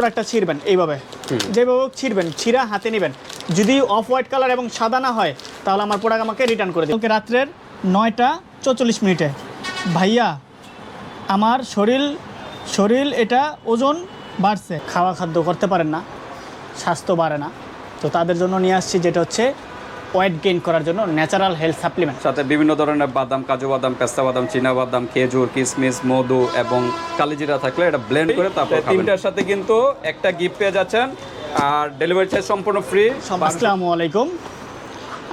প্রোডাক্টটা ছিঁড়বেন এইভাবে। যেভাবে ছিঁড়বেন ছিঁড়া হাতে নেবেন। যদি অফ হোয়াইট কালার এবং সাদা না হয় তাহলে আমার প্রোডাক্ট আমাকে রিটার্ন করে দিন। রাত্রের নয়টা চৌচল্লিশ মিনিটে। ভাইয়া আমার শরীর শরীর এটা ওজন বাড়ছে। খাওয়া খাদ্য করতে পারেন না স্বাস্থ্য বাড়ে না। তো তাদের জন্য নিয়ে আসছি যেটা হচ্ছে ওয়েট গেইন করার জন্য ন্যাচারাল হেলথ সাপ্লিমেন্ট। সাথে বিভিন্ন ধরনের বাদাম কাজু বাদাম পেস্তা বাদাম চীনা বাদাম খেজুর কিশমিশ মধু এবং কালিজিরা থাকলে এটা ব্লেন্ড করে তারপর তিনটার সাথে কিন্তু একটা গিফট পেয়ে যাচ্ছেন আর ডেলিভারি চার্জ সম্পূর্ণ ফ্রি আসসালামু আলাইকুম।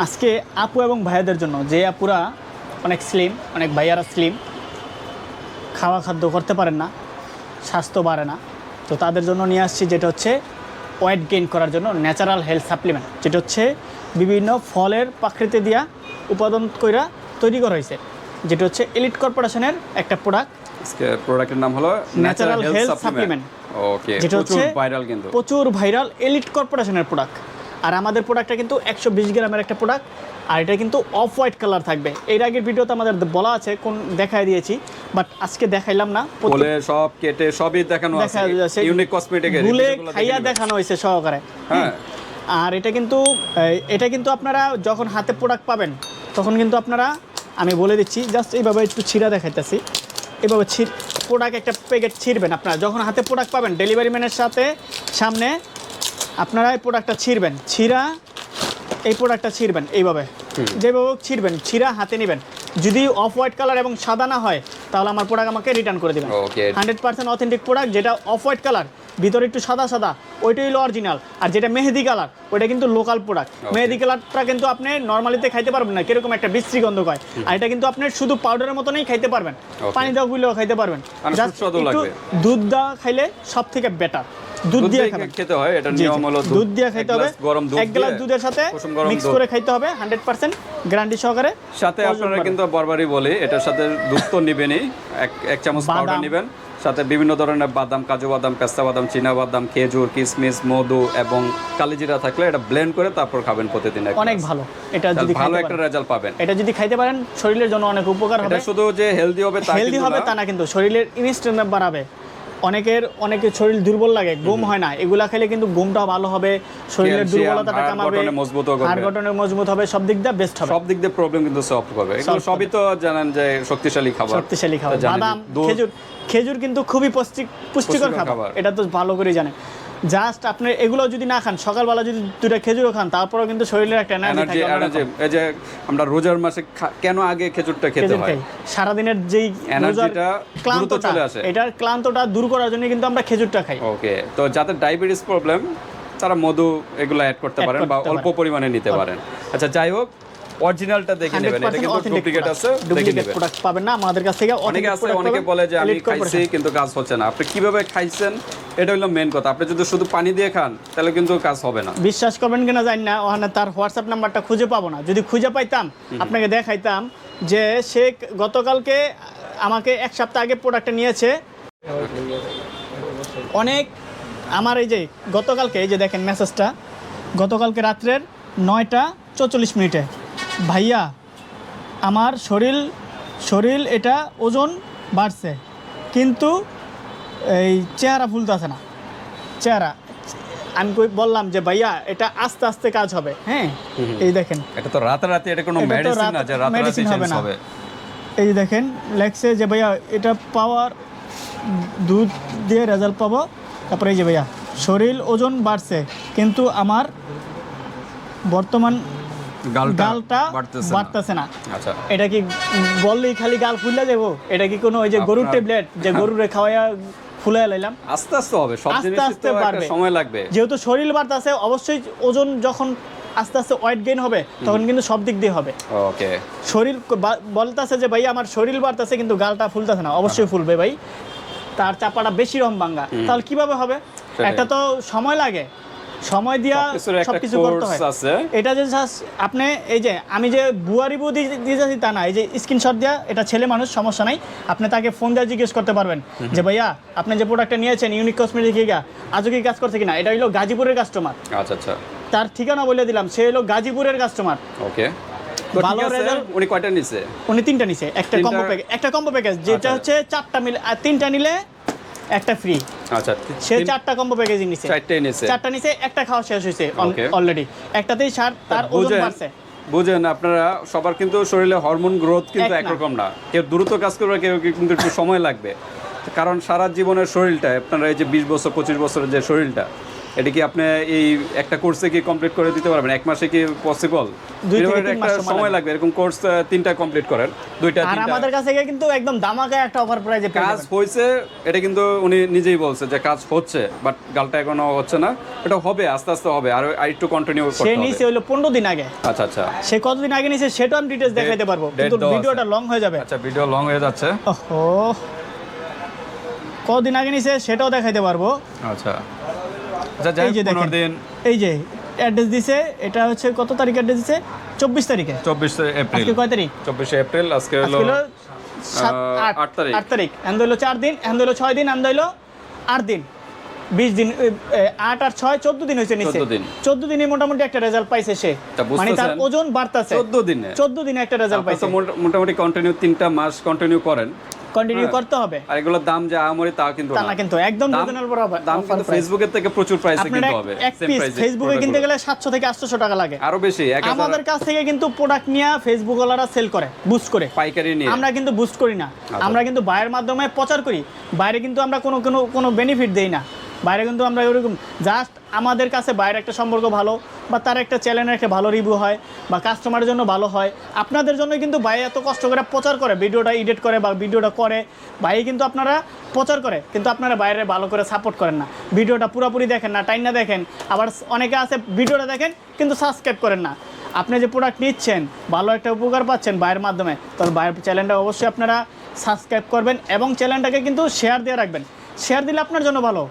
আজকে আপু এবং ভাইয়াদের জন্য যে আপুরা অনেক স্লিম অনেক ভাইয়ারা স্লিম খাওয়া খাদ্য করতে পারেন না স্বাস্থ্য বাড়ে না তো তাদের জন্য নিয়ে আসছি যেটা হচ্ছে ওয়েট গেইন করার জন্য ন্যাচারাল হেলথ সাপ্লিমেন্ট যেটা হচ্ছে বিভিন্ন ফলের প্রাকৃতি দিয়া উপাদান কইরা তৈরি করা হয়েছে যেটা হচ্ছে এলিট কর্পোরেশনের একটা প্রোডাক্ট প্রোডাক্টের নাম হলো ন্যাচারাল হেলথ সাপ্লিমেন্ট ওকে যেটা হচ্ছে ভাইরাল কিন্তু। প্রচুর ভাইরাল এলিট কর্পোরেশনের প্রোডাক্ট আর আমাদের প্রোডাক্টটা কিন্তু একশো বিশ গ্রামের একটা প্রোডাক্ট আর এটা কিন্তু অফ হোয়াইট কালার থাকবে। এর আগের ভিডিওতে আমাদের বলা আছে কোন দেখাই দিয়েছি বাট আজকে দেখাইলাম না। বলে সব কেটে সবই দেখানো আছে। ইউনিক কসমেটিক ভুলে খাইয়া দেখানো হয়েছে সহকারে। হ্যাঁ। আর এটা কিন্তু এটা কিন্তু আপনারা যখন হাতে প্রোডাক্ট পাবেন তখন কিন্তু আপনারা আমি বলে দিচ্ছি জাস্ট এইভাবে একটু ছিঁড়া দেখাইতেছি। এইভাবে ছিঁড় প্রোডাক্ট একটা প্যাকেট ছিঁড়বেন আপনারা। যখন হাতে প্রোডাক্ট পাবেন ডেলিভারি ম্যানের সাথে সামনে আপনারা এই প্রোডাক্টটা ছিঁড়বেন। ছিঁড়া এই প্রোডাক্টটা ছিঁড়বেন এইভাবে। যেভাবে হোক ছিঁড়বেন ছিঁড়া হাতে নেবেন। যদি অফ হোয়াইট কালার এবং সাদা না হয় তাহলে আমার প্রোডাক্ট আমাকে রিটার্ন করে দেবেন। হান্ড্রেড পার্সেন্ট অথেন্টিক প্রোডাক্ট যেটা অফ হোয়াইট কালার ভিতরে একটু সাদা সাদা ওইটাই হলো অরিজিনাল আর যেটা মেহেদি কালার ওইটা কিন্তু লোকাল প্রোডাক্ট মেহেদি কালারটা কিন্তু আপনি নর্মালিতে খাইতে পারবেন না কীরকম একটা বিশ্রী গন্ধ হয়। আর এটা কিন্তু আপনি শুধু পাউডারের মতনই খাইতে পারবেন। পানি দেওয়া গুলো খাইতে পারবেন। সুস্বাদু একটু দুধ দেওয়া খাইলে সব থেকে বেটার দুধ দিয়ে খেতে হয় এটা। নিয়ম হলো দুধ। দিয়ে খাইতে হবে। গরম দুধ এক গ্লাস দুধের সাথে মিক্স করে খাইতে হবে হান্ড্রেড পার্সেন্ট গ্যারান্টি সহকারে সাথে আপনারা কিন্তু বারবারই বলি এটার সাথে দুধ তো নেবেনই। এক এক চামচ পাউডার। নেবেন। সাথে বিভিন্ন ধরনের বাদাম কাজু বাদাম পেস্তা বাদাম চীনা বাদাম খেজুর কিশমিশ মধু এবং কালিজিরা থাকলে এটা ব্লেন্ড করে তারপর খাবেন প্রতিদিন অনেক ভালো। এটা যদি ভালো একটা রেজাল্ট পাবেন। এটা যদি খাইতে পারেন শরীরের জন্য অনেক উপকার হবে। এটা শুধু যে হেলদি হবে তা হেলদি হবে তা না কিন্তু শরীরের ইনস্ট্যান্ট বাড়াবে অনেকের অনেকের শরীর দুর্বল লাগে ঘুম হয় না। এগুলা খেলে কিন্তু ঘুমটা ভালো হবে শরীরের দুর্বলতাটা কমাবে মজবুত হবে হাড় গঠনে মজবুত হবে সব দিক দিয়ে বেস্ট হবে। সব দিক দিয়ে প্রবলেম কিন্তু সলভ করবে। এগুলো সবই তো জানেন যে শক্তিশালী খাবার। শক্তিশালী খাবার। বাদাম খেজুর খেজুর কিন্তু খুবই পুষ্টি- পুষ্টিকর খাবার। এটা তো ভালো করে জানেন। জাস্ট আপনি এগুলো যদি না খান সকালবেলা যদি দুটা খেজুরও খান তারপরেও কিন্তু শরীরের একটা এনার্জি এনার্জি এই যে আমরা রোজার মাসে কেন আগে খেজুরটা খেতে হয়? খাই সারাদিনের যেই এনার্জিটা ক্লান্তটা চলে আসে। এটার ক্লান্তটা দূর করার জন্য কিন্তু আমরা খেজুরটা খাই। ওকে তো যাদের ডায়াবেটিস প্রবলেম তারা মধু এগুলো অ্যাড করতে পারেন বা অল্প পরিমাণে নিতে পারেন। আচ্ছা যাই হোক অরিজিনালটা দেখে নেবেন। এটা কিন্তু ডুপ্লিকেট আছে দেখে ডুপ্লিকেট নেবেন। প্রোডাক্ট পাবেন না আমাদের কাছ থেকে অনেকে আছে অনেকে বলে যে আমি খাইছি কিন্তু কাজ হচ্ছে না। আপনি কীভাবে খাইছেন? এটা হলো মেন কথা। আপনি যদি শুধু পানি দিয়ে খান তাহলে কিন্তু কাজ হবে না। বিশ্বাস করবেন কিনা জানি না ওখানে তার হোয়াটসঅ্যাপ নাম্বারটা খুঁজে পাবো না। যদি খুঁজে পাইতাম আপনাকে দেখাইতাম যে সে গতকালকে আমাকে এক সপ্তাহ আগে প্রোডাক্টটা নিয়েছে। অনেক আমার এই যে গতকালকে এই যে দেখেন মেসেজটা গতকালকে রাত্রের নয়টা চৌচল্লিশ মিনিটে। ভাইয়া আমার শরীর শরীর এটা ওজন বাড়ছে। কিন্তু এই চেহারা ফুলতেছে না। চেহারা। আমি কই বললাম যে ভাইয়া এটা আস্তে আস্তে কাজ হবে। হ্যাঁ? এই দেখেন। এটা তো রাতারাতি এটা কোনো মেডিসিন না যে রাতারাতি চেঞ্জ। হবে এই দেখেন লেখছে যে ভাইয়া এটা পাওয়ার দুধ দিয়ে রেজাল্ট পাবো। তারপরে এই যে ভাইয়া শরীর ওজন বাড়ছে কিন্তু আমার বর্তমান গালটা বাড়তেছে না। আচ্ছা। এটা কি বললেই খালি গাল ফুলে দেবো এটা কি কোনো ওই যে গরুর ট্যাবলেট যে গরুরে খাওয়াইয়া ফুলে লাইলাম। আস্তে আস্তে হবে সব আস্তে আস্তে পারবে সময় লাগবে। যেহেতু শরীর বাড়তেছে অবশ্যই ওজন যখন আস্তে আস্তে ওয়েট গেইন হবে তখন কিন্তু সব দিক দিয়ে হবে। ওকে। শরীর বলতাছে যে ভাই আমার শরীর বাড়তেছে কিন্তু গালটা ফুলতেছে না। অবশ্যই ফুলবে ভাই। তার চাপাটা বেশি রম ভাঙ্গা। তাহলে কীভাবে হবে। একটা তো সময় লাগে। সময় দিয়া সবকিছু করতে হয়। এটা যে আপনি এই যে আমি যে বুয়ারি বউ দিয়ে দিয়ে যাচ্ছি তা না এই যে স্ক্রিনশট দেওয়া এটা ছেলে মানুষ সমস্যা নাই। আপনি তাকে ফোন দিয়ে জিজ্ঞেস করতে পারবেন যে ভাইয়া আপনি যে প্রোডাক্টটা নিয়েছেন ইউনিক কসমেটিক গিয়া আজও কি কাজ করছে কিনা? এটা হলো গাজীপুরের কাস্টমার আচ্ছা আচ্ছা। তার ঠিকানা বলে দিলাম সে হলো গাজীপুরের কাস্টমার ওকে। ভালো ঠিক উনি কয়টা নিছে? উনি তিনটা নিছে একটা কম্বো প্যাকেজ একটা কম্বো প্যাকেজ যেটা আচ্ছা। হচ্ছে চারটা মিলে তিনটা নিলে একটা ফ্রি আচ্ছা সে চারটা কম্বো প্যাকেজিং নিছে। চারটা নিছে। চারটা নিছে একটা খাওয়া শেষ হয়েছে অলরেডি একটাতেই সার তার ওজন বাড়ছে। বুঝেন আপনারা সবার কিন্তু শরীরে হরমোন গ্রোথ কিন্তু। একরকম না। কেউ দ্রুত কাজ করবে কেউ কিন্তু একটু সময় লাগবে। কারণ সারা জীবনের শরীরটা আপনারা এই যে বিশ বছর পঁচিশ বছরের যে শরীরটা এটা কি আপনি এই একটা কোর্সে কি কমপ্লিট করে দিতে পারবেন? এক মাসে কি পসিবল দুই থেকে তিন একটা মাস সময় লাগবে। এরকম কোর্স তিনটা কমপ্লিট করেন দুইটা আর আমাদের কাছে কিন্তু একদম দামাকা একটা অফার প্রাইজে পেয়ে কাজ। হয়েছে এটা কিন্তু উনি নিজেই বলছে যে কাজ হচ্ছে বাট গালটা এখনও হচ্ছে না। এটা হবে আস্তে আস্তে হবে। আর একটু কন্টিনিউ করতে হবে। সে নিচে হলো পনেরো দিন আগে। আচ্ছা আচ্ছা। সে কতদিন আগে নিছে সেটাও আমি ডিটেলস দেখাইতে পারব। কিন্তু ভিডিওটা লং হয়ে যাবে। আচ্ছা ভিডিও লং হয়ে যাচ্ছে। ওহো। কদিন আগে নিছে সেটাও দেখাইতে পারব। আচ্ছা। এই যে দেখেন। এই যে অ্যাড্রেস দিছে এটা হচ্ছে কত তারিখ অ্যাড্রেস দিছে? চব্বিশ তারিখে। চব্বিশে এপ্রিল। আজকে কয় তারিখ? চব্বিশে এপ্রিল আজকে হলো আট তারিখ। আট তারিখ। এন্দ হলো চার দিন এন্দ হলো ছয় দিন এন্দ হলো আট দিন। বিশ দিন আট আর ছয় চোদ্দ দিন হয়েছে নিচে। চোদ্দ দিনে। মোটামুটি একটা রেজাল্ট পাইছে সে। মানে তার ওজন বাড়তেছে। চোদ্দ দিনে। চোদ্দ দিনে একটা রেজাল্ট পাইছে। মোটামুটি কন্টিনিউ তিনটা মাস কন্টিনিউ করেন। কন্টিনিউ হ্যাঁ। করতে হবে। আর এগুলোর দাম যা আমরি তা কিন্তু না। না কিন্তু একদম দাম- বরাবর দাম কিন্তু ফেসবুকের থেকে প্রচুর প্রাইসে কিনতে হবে। Same পিস ফেসবুকে কিনতে গেলে সাতশো থেকে আটশো টাকা লাগে। আরও বেশি আমাদের কাছ থেকে কিন্তু প্রোডাক্ট নিয়ে ফেসবুক ওয়ালারা সেল করে বুস্ট করে। পাইকারি নিয়ে। আমরা কিন্তু বুস্ট করি না। আচ্ছা। আমরা কিন্তু বাইরের মাধ্যমে প্রচার করি। বাইরে কিন্তু আমরা কোনো কোনো কোনো বেনিফিট দেই না। বাইরে কিন্তু আমরা ওরকম জাস্ট আমাদের কাছে বাইরে একটা সম্পর্ক ভালো, বা তার একটা চ্যানেলের একটা ভালো রিভিউ হয়, বা কাস্টমারের জন্য ভালো হয়, আপনাদের জন্য কিন্তু ভাই এত কষ্ট করে প্রচার করে, ভিডিওটা এডিট করে বা ভিডিওটা করে, ভাই কিন্তু আপনারা প্রচার করে, কিন্তু আপনারা বাইরে ভালো করে সাপোর্ট করেন না। ভিডিওটা পুরোপুরি দেখেন না, টাইম না দেখেন, আবার অনেকে আছে ভিডিওটা দেখেন, কিন্তু সাবস্ক্রাইব করেন না। আপনি যে প্রোডাক্ট নিচ্ছেন, ভালো একটা উপকার পাচ্ছেন বাইরের মাধ্যমে তাহলে বাইরের চ্যানেলটা অবশ্যই আপনারা সাবস্ক্রাইব করবেন এবং চ্যানেলটাকে কিন্তু শেয়ার দিয়ে রাখবেন। শেয়ার দিলে আপনার জন্য ভালো।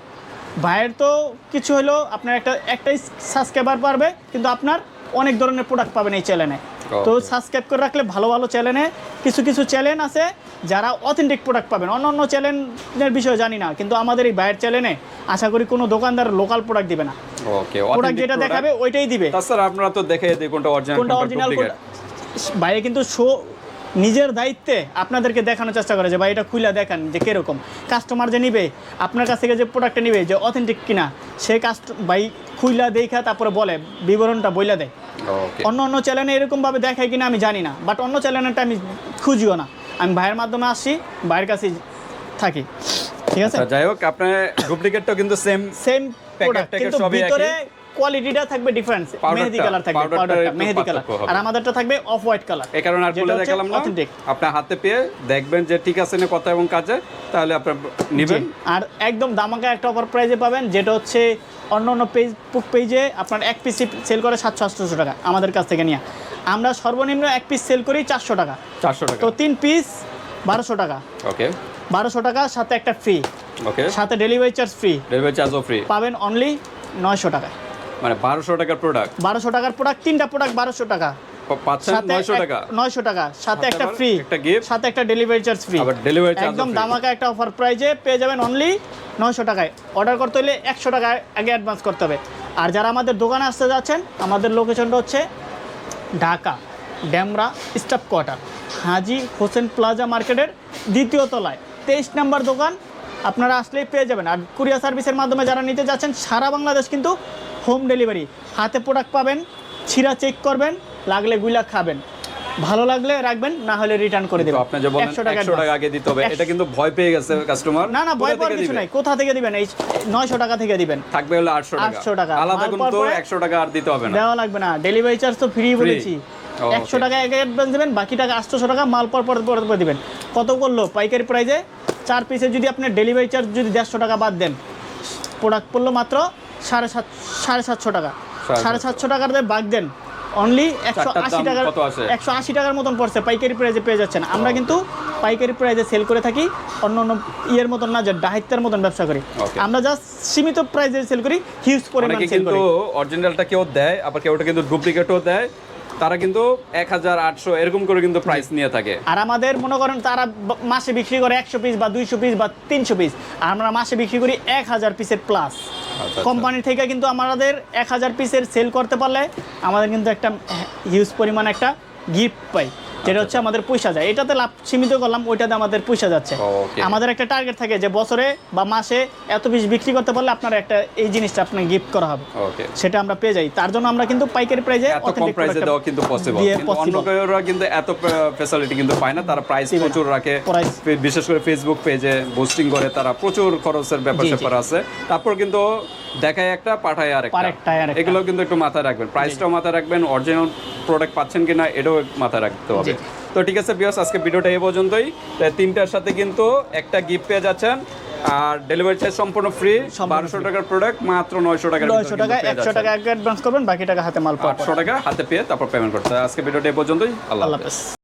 বাইরের তো কিছু হলো আপনার একটা একটাই সাবস্ক্রাইবার পারবে কিন্তু আপনার অনেক ধরনের প্রোডাক্ট পাবেন এই চ্যানেলে তো সাবস্ক্রাইব করে রাখলে ভালো ভালো চ্যানেলে কিছু কিছু চ্যানেল আছে যারা অথেন্টিক প্রোডাক্ট পাবেন। অন্য অন্য চ্যানেলের বিষয়ে জানি না কিন্তু আমাদের এই বাইরের চ্যানেলে আশা করি কোনো দোকানদার লোকাল প্রোডাক্ট দিবে না। ওকে প্রোডাক্ট যেটা দেখাবে ওইটাই দিবে। তাছাড়া আপনারা তো দেখে দিই কোনটা অরিজিনাল কোনটা অরিজিনাল বাইরে কিন্তু শো নিজের দায়িত্বে আপনাদেরকে দেখানোর চেষ্টা করে যে ভাই এটা খুলে দেখান যে কীরকম। কাস্টমার যে নিবে আপনার কাছ থেকে যে প্রোডাক্টটা নিবে যে অথেন্টিক কিনা সে কাস্ট ভাই খুইলা দেখা তারপরে বলে বিবরণটা বইলা দেয়। অন্য অন্য চ্যানেলে এরকমভাবে দেখায় কিনা আমি জানি না বাট অন্য চ্যানেলটা আমি খুঁজিও না। আমি ভাইয়ের মাধ্যমে আসছি ভাইয়ের কাছেই থাকি। ঠিক আছে? আচ্ছা, যাই হোক আপনার ডুপ্লিকেটটাও কিন্তু সেম সেম প্রোডাক্ট কিন্তু। ভিতরে কোয়ালিটিটা থাকবে ডিফারেন্স মেহেদি কালার থাকবে পাউডারটা মেহেদি কালার আর আমাদেরটা থাকবে অফ হোয়াইট কালার এই কারণে আর বলে দেখালাম না। আপনার হাতে পেয়ে দেখবেন যে ঠিক আছে না কথা এবং কাজে তাহলে আপনার নেবেন। আর একদম দামাকা একটা অফার প্রাইজে পাবেন যেটা হচ্ছে অন্য অন্য ফেসবুক পেজে আপনার এক পিস সেল করে সাতশো আটশোশো টাকা আমাদের কাছ থেকে নিয়ে। আমরা সর্বনিম্ন এক পিস সেল করি চারশো টাকা। চারশো টাকা। তো তিন পিস বারোশো টাকা। ওকে বারোশো টাকা সাথে একটা ফ্রি ওকে সাথে ডেলিভারি চার্জ ফ্রি ডেলিভারি চার্জও ফ্রি পাবেন অনলি নয়শো টাকায়। মানে বারোশো টাকার প্রোডাক্ট বারোশো টাকার প্রোডাক্ট তিনটা প্রোডাক্ট বারোশো টাকা। নয়শো টাকা? সাথে একটা ফ্রি একটা সাথে একটা ডেলিভারি চার্জ ফ্রি ডেলিভারি একদম দামাকা একটা অফার প্রাইজে পেয়ে যাবেন অনলি নয়শো টাকায়। অর্ডার করতে হলে একশো টাকা আগে অ্যাডভান্স করতে হবে। আর যারা আমাদের দোকানে আসতে যাচ্ছেন আমাদের লোকেশনটা হচ্ছে Dhaka Demra staff quarter Haji Hossain plaza মার্কেটের দ্বিতীয় তলায়। তেইশ নাম্বার দোকান আপনারা আসলেই পেয়ে যাবেন। আর কুরিয়ার সার্ভিসের মাধ্যমে যারা নিতে যাচ্ছেন সারা বাংলাদেশ কিন্তু হোম ডেলিভারি। হাতে প্রোডাক্ট পাবেন ছিঁড়া চেক করবেন লাগলে গুলা খাবেন। ভালো লাগলে রাখবেন না হলে রিটার্ন করে দেবেন। আপনি যে বলেন একশো টাকা advance। আগে দিতে হবে এটা কিন্তু ভয় পেয়ে গেছে কাস্টমার না না ভয় পাওয়ার কিছু নাই। কোথা থেকে দিবেন? এই নয়শো টাকা থেকে দিবেন। থাকবে হলো আটশো টাকা। 800 টাকা। আলাদা কিন্তু পাওয়ার পরে- একশো টাকা আর দিতে হবে না। দেওয়া লাগবে না। ডেলিভারি চার্জ তো ফ্রি বলেছি। ও, একশো okay. টাকা আগে অ্যাডভান্স দিবেন বাকি টাকা আটশোশো টাকা মাল পর পর পর দিবেন। কত করল? পাইকারি প্রাইজে চার পিসে যদি আপনি ডেলিভারি চার্জ যদি দেড়শো টাকা বাদ দেন প্রোডাক্ট পড়ল মাত্র সাড়ে সাত সাড়ে সাতশো টাকা। সাড়ে সাতশো টাকার দিয়ে বাদ দেন অনলি একশো আশি টাকার একশো আশি টাকার মতন পড়ছে পাইকারি প্রাইজে পেয়ে যাচ্ছেন। আমরা কিন্তু পাইকারি প্রাইজে সেল করে থাকি অন্য অন্য ইয়ের মতন না যে ডাহিত্যের মতন ব্যবসা করি। আমরা জাস্ট সীমিত প্রাইজে সেল করি হিউজ পরিমাণ সেল কিন্তু করি। অরিজিনালটা কেউ দেয় আবার কেউটা কিন্তু ডুপ্লিকেটও দেয়। তারা কিন্তু এক হাজার আটশো এরকম করে কিন্তু প্রাইস নিয়ে থাকে। আর আমাদের মনে করেন তারা মাসে বিক্রি করে একশো পিস বা দুইশো পিস বা তিনশো পিস আর আমরা মাসে বিক্রি করি এক হাজার পিসের প্লাস। কোম্পানি থেকে কিন্তু আমাদের এক হাজার পিসের সেল করতে পারলে আমাদের কিন্তু একটা হিউজ পরিমাণ একটা গিফট পাই। যেটা হচ্ছে আমাদের পয়সা যায়। এটাতে লাভ সীমিত করলাম ওইটাতে আমাদের পয়সা যাচ্ছে। আমাদের একটা টার্গেট থাকে যে বছরে বা মাসে এত পিস বিক্রি করতে পারলে আপনার একটা এই জিনিসটা আপনাকে গিফট করা হবে। সেটা আমরা পেয়ে যাই। তার জন্য আমরা কিন্তু পাইকারি প্রাইজে এত কম প্রাইসে দেওয়া কিন্তু পসিবল কিন্তু অন্য কেউরা কিন্তু এত ফ্যাসিলিটি কিন্তু পায় না। তারা প্রাইস প্রচুর রাখে। বিশেষ করে ফেসবুক পেজে পোস্টিং করে তারা প্রচুর খরচের ব্যাপার। স্যাপার আছে। তারপর কিন্তু দেখায় একটা পাঠায় আরেকটা। আরেকটায় আরেকটা। এগুলো কিন্তু একটু মাথায় রাখবেন। প্রাইসটাও মাথায় রাখবেন। অরিজিনাল প্রোডাক্ট পাচ্ছেন কিনা এটাও মাথায় রাখতে হবে। তো ঠিক আছে বিয়স আজকে ভিডিওটা এই পর্যন্তই। তিনটার সাথে কিন্তু একটা গিফট পেয়ে যাচ্ছেন। আর ডেলিভারি চার্জ সম্পূর্ণ ফ্রি বারোশো টাকার প্রোডাক্ট মাত্র নয়শো টাকা নয়শো টাকা একশো টাকা আগে অ্যাডভান্স করবেন বাকি টাকা হাতে মাল পাঁচশো আটশো টাকা হাতে পেয়ে তারপর পেমেন্ট করতে। আজকে ভিডিওটা এই পর্যন্তই। আল্লাহ হাফেজ।